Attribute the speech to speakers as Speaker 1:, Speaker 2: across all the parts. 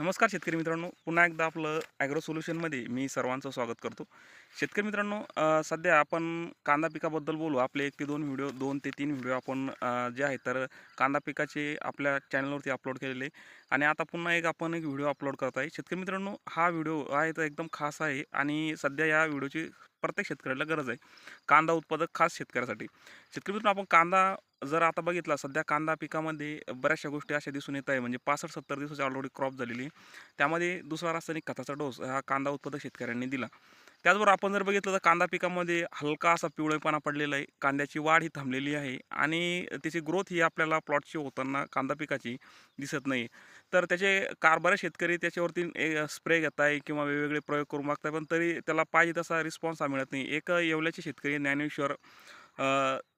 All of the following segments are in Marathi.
Speaker 1: नमस्कार शेतकरी मित्रांनो. पुन्हा एकदा आपलं ॲग्रो सोल्युशनमध्ये मी सर्वांचं स्वागत करतो. शेतकरी मित्रांनो सध्या आपण कांदा पिकाबद्दल बोलू. आपले एक ते दोन व्हिडिओ दोन ते तीन व्हिडिओ आपण जे आहेत तर कांदा पिकाचे आपल्या चॅनलवरती अपलोड केलेले. आणि आता पुन्हा एक आपण एक व्हिडिओ अपलोड करत आहे. शेतकरी मित्रांनो हा व्हिडिओ आहे तर एकदम खास आहे. आणि सध्या या व्हिडिओची प्रत्येक शेतकऱ्याला गरज आहे. कांदा उत्पादक खास शेतकऱ्यासाठी. शेतकरी मित्रांनो आपण कांदा जर आता बघितला सध्या कांदा पिकामध्ये बऱ्याचशा गोष्टी अशा दिसून येत आहे. म्हणजे पासष्ट सत्तर दिवसाची ऑलरेडी क्रॉप झालेली आहे. त्यामध्ये दुसरा रासायनिक खताचा डोस हा कांदा उत्पादक शेतकऱ्यांनी दिला. त्याचबरोबर आपण जर बघितलं तर कांदा पिकामध्ये हलका असा पिवळेपणा पडलेला आहे. कांद्याची वाढ ही थांबलेली आहे आणि त्याची ग्रोथ ही आपल्याला प्लॉटची होताना कांदा पिकाची दिसत नाही. तर त्याचे कारभार शेतकरी त्याच्यावरती स्प्रे घेत आहे किंवा वेगवेगळे प्रयोग करून मागताय पण तरी त्याला पाहिजे तसा रिस्पॉन्स हा मिळत नाही. एक येवल्याचे शेतकरी ज्ञानेश्वर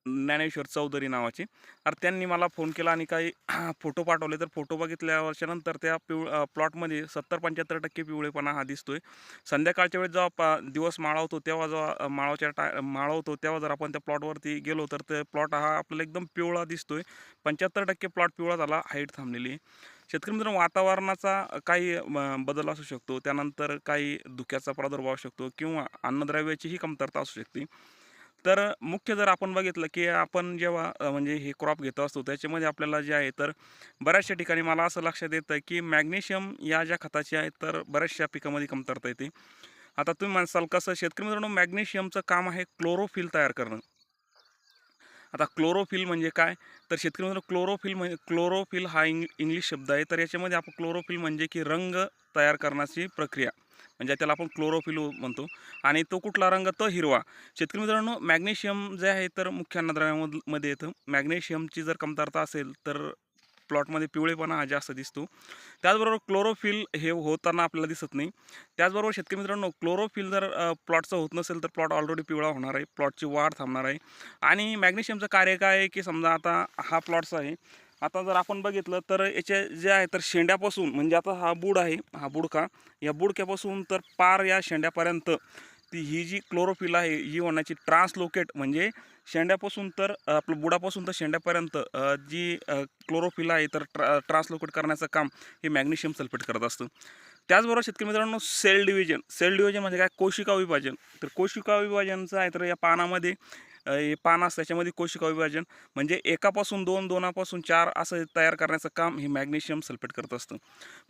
Speaker 1: ज्ञानेश्वर चौधरी नावाचे. तर त्यांनी मला फोन केला आणि काही फोटो पाठवले. तर फोटो बघितल्या वर्षानंतर त्या पिव प्लॉटमध्ये सत्तर पंच्याहत्तर टक्के पिवळेपणा हा दिसतोय. संध्याकाळच्या वेळेस जेव्हा पा दिवस माळवतो तेव्हा जेव्हा माळवच्या टा माळवतो तेव्हा जर आपण त्या प्लॉटवरती गेलो तर ते प्लॉट हा आपल्याला एकदम पिवळा दिसतोय. पंच्याहत्तर टक्के प्लॉट पिवळा झाला हाईट थांबलेली आहे. शेतकरी मित्रांनो वातावरणाचा काही बदल असू शकतो. त्यानंतर काही धुक्याचा प्रादुर्भाव असू शकतो किंवा अन्नद्रव्याचीही कमतरता असू शकते. तर मुख्य जर आपण बघितलं की आपण जेव्हा म्हणजे हे क्रॉप घेत असतो त्याच्यामध्ये आपल्याला जे आहे तर बऱ्याचशा ठिकाणी मला असं लक्षात येतं की मॅग्नेशियम या ज्या खताची आहे तर बऱ्याचशा पिकामध्ये कमतरता येते. आता तुम्ही म्हणसाल कसं शेतकरी मित्रांनो मॅग्नेशियमचं काम आहे क्लोरोफिल तयार करणं. आता क्लोरोफिल म्हणजे काय? तर शेतकरी मित्रांनो क्लोरोफिल म्हणजे क्लोरोफिल हा इंग इंग्लिश शब्द आहे. तर याच्यामध्ये आपण क्लोरोफिल म्हणजे की रंग तयार करण्याची प्रक्रिया. म्हणजे त्याला आपण क्लोरोफिल म्हणतो. आणि तो कुठला रंग? तो हिरवा. शेतकरी मित्रांनो मॅग्नेशियम जे आहे तर मुख्य अन्नद्रव्यामध्ये येतं. मॅग्नेशियमची जर कमतरता असेल तर प्लॉटमध्ये पिवळेपणा हा जास्त दिसतो. त्याचबरोबर क्लोरोफिल हे होताना आपल्याला दिसत नाही. त्याचबरोबर शेतकरी मित्रांनो क्लोरोफिल जर प्लॉटचं होत नसेल तर प्लॉट ऑलरेडी पिवळा होणार आहे. प्लॉटची वाढ थांबणार आहे. आणि मॅग्नेशियमचं कार्य काय आहे की समजा आता हा प्लॉटचा आहे. आता जर आपण बघितलं तर याचे जे आहे तर शेंड्यापासून म्हणजे आता हा बुड आहे हा बुडका या बुडक्यापासून तर पार या शेंड्यापर्यंत ती ही जी क्लोरोफिल आहे ही होण्याची ट्रान्सलोकेट म्हणजे शेंड्यापासून तर आपलं बुडापासून तर शेंड्यापर्यंत जी क्लोरोफिल आहे तर ट्रा ट्रान्सलोकेट करण्याचं काम हे मॅग्नेशियम सल्फेट करत असतं. त्याचबरोबर शेतकरी मित्रांनो सेल डिव्हिजन सेल डिव्हिजन म्हणजे काय? कोशिका विभाजन. तर कोशिका विभाजनचं आहे तर या पानामध्ये पान असतं त्याच्यामध्ये कोशिका विभाजन म्हणजे एकापासून दोन दोनापासून चार असं तयार करण्याचं काम हे मॅग्नेशियम सल्फेट करत असतं.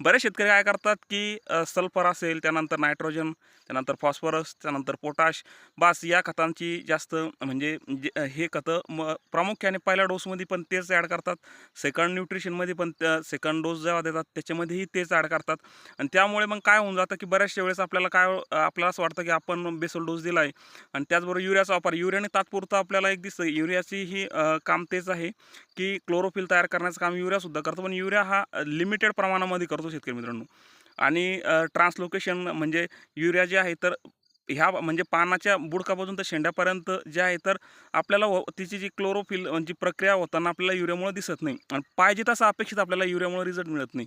Speaker 1: बरेच शेतकरी काय करतात की सल्फर असेल त्यानंतर नायट्रोजन त्यानंतर फॉस्फरस त्यानंतर पोटॅश बास या खतांची जास्त म्हणजे जे हे खतं म प्रामुख्याने पहिल्या डोसमध्ये पण तेच ॲड करतात. सेकंड न्यूट्रिशनमध्ये पण सेकंड डोस जेव्हा देतात त्याच्यामध्येही तेच ॲड करतात. आणि त्यामुळे मग काय होऊन जातं की बऱ्याचशा वेळेस आपल्याला काय आपल्याला असं वाटतं की आपण बेसल डोस दिला आहे आणि त्याचबरोबर युरियाचा वापर युरियाने तात्पुरतं आपल्याला एक दिसतं. युरियाची ही काम तेच आहे की क्लोरोफिल तयार करण्याचं काम युरियासुद्धा करतो. पण युरिया हा लिमिटेड प्रमाणामध्ये करतो शेतकरी मित्रांनो. आणि ट्रान्सलोकेशन म्हणजे युरिया जे आहे तर ह्या म्हणजे पानाच्या बुडकापासून तर शेंड्यापर्यंत जे आहे तर आपल्याला व- तिची जी क्लोरोफिल म्हणजे प्रक्रिया होताना आपल्याला युरियामुळे दिसत नाही. आणि पाहिजे तसं अपेक्षित आपल्याला युरियामुळे रिझल्ट मिळत नाही.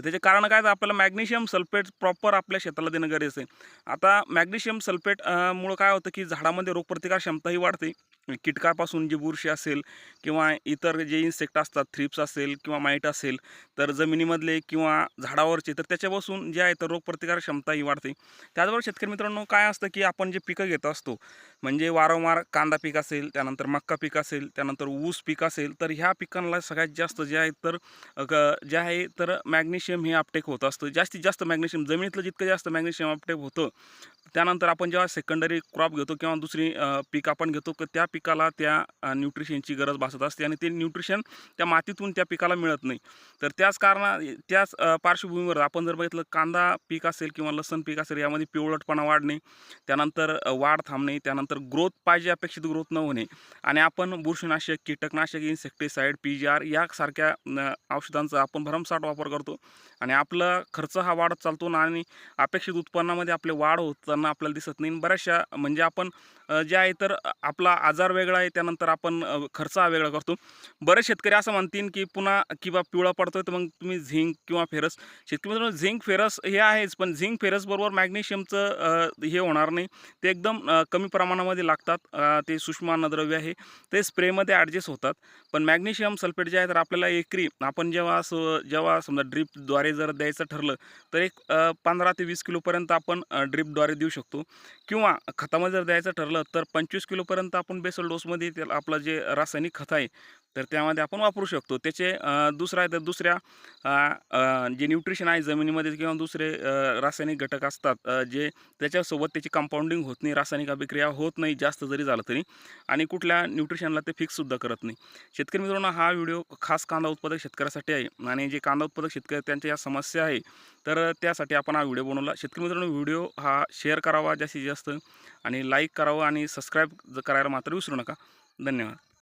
Speaker 1: तर त्याचे कारण काय? तर आपल्याला मॅग्नेशियम सल्फेट प्रॉपर आपल्या शेताला देणं गरजेचं आहे. आता मॅग्नेशियम सल्फेट मुळं काय होतं की झाडामध्ये रोगप्रतिकार क्षमताही वाढते. कीटकापासून जी बुरशी असेल किंवा इतर जे इन्सेक्ट असतात थ्रिप्स असेल किंवा माईट असेल तर जमिनीमधले किंवा झाडावरचे तर त्याच्यापासून जे आहे तर रोगप्रतिकार क्षमता ही वाढते. त्याचबरोबर शेतकरी मित्रांनो काय असतं की आपण जे पिकं घेत असतो म्हणजे वारंवार कांदा पीक असेल त्यानंतर मक्का पीक असेल त्यानंतर ऊस पीक असेल तर ह्या पिकांना सगळ्यात जास्त जे आहे तर जे आहे तर मॅग्नेशियम हे अपटेक होत असतं. जास्तीत जास्त मॅग्नेशियम जमिनीतलं जितकं जास्त मॅग्नेशियम अपटेक होतं त्यानंतर आपण जेव्हा सेकंडरी क्रॉप घेतो किंवा दुसरी पीक आपण घेतो तर त्या पिकाला त्या न्यूट्रिशनची गरज भासत असते आणि ते न्यूट्रिशन त्या मातीतून त्या पिकाला मिळत नाही. तर त्याच कारणा त्याच पार्श्वभूमीवर आपण जर बघितलं कांदा पीक असेल किंवा लसण पीक असेल यामध्ये पिवळटपणा वाढणे त्यानंतर वाढ थांबणे त्यानंतर ग्रोथ पाहिजे अपेक्षित ग्रोथ न होणे आणि आपण बुरशीनाशक कीटकनाशक इन्सेक्टिसाईड पी जी आर यासारख्या औषधांचा आपण भरमसाठ वापर करतो आणि आपला खर्च हा वाढत चालतो ना आणि अपेक्षित उत्पन्नामध्ये आपले वाढ होताना आपल्याला दिसत नाही. बऱ्याचशा म्हणजे आपण जे आहे तर आपला आजार वेगळा आहे त्यानंतर आपण खर्च हा वेगळा करतो. बरेच शेतकरी असं म्हणतील की पुन्हा किंवा पिवळा पडतोय तर मग तुम्ही झिंक किंवा फेरस. शेतकरी झिंक फेरस हे आहेच पण झिंक फेरसबरोबर मॅग्नेशियमचं हे होणार नाही. ते एकदम कमी प्रमाणामध्ये लागतात. ते सूक्ष्म अन्नद्रव्य आहे. ते स्प्रेमध्ये ॲडजस्ट होतात. पण मॅग्नेशियम सल्फेट जे आहे तर आपल्याला एकरी आपण जेव्हा असं जेव्हा समजा ड्रीपद्वारे जर द्यायचं ठरलं तर एक पंधरा ते वीस किलोपर्यंत आपण ड्रिपद्वारे देऊ शकतो. किंवा खतामध्ये जर द्यायचं ठरलं तर पंचवीस किलोपर्यंत आपण बेसल डोसमध्ये त्याला आपलं जे रासायनिक खत आहे तर त्यामध्ये आपण वापरू शकतो. त्याचे दुसरा आहे तर दुसऱ्या जे न्यूट्रिशन आहे जमिनीमध्ये किंवा दुसरे रासायनिक घटक असतात जे त्याच्यासोबत त्याची कंपाऊंडिंग होत नाही रासायनिक अभिक्रिया होत नाही जास्त जरी झालं तरी आणि कुठल्या न्यूट्रिशनला ते फिक्ससुद्धा करत नाही. शेतकरी मित्रांनो हा व्हिडिओ खास कांदा उत्पादक शेतकऱ्यासाठी आहे आणि जे कांदा उत्पादक शेतकरी त्यांच्या या समस्या आहे तर त्यासाठी आपण हा व्हिडिओ बनवला. शेतकरी मित्रांनो व्हिडिओ हा शेअर करावा जास्तीत जास्त. आणि लाईक करावं आणि सबस्क्राईब करायला मात्र विसरू नका. धन्यवाद.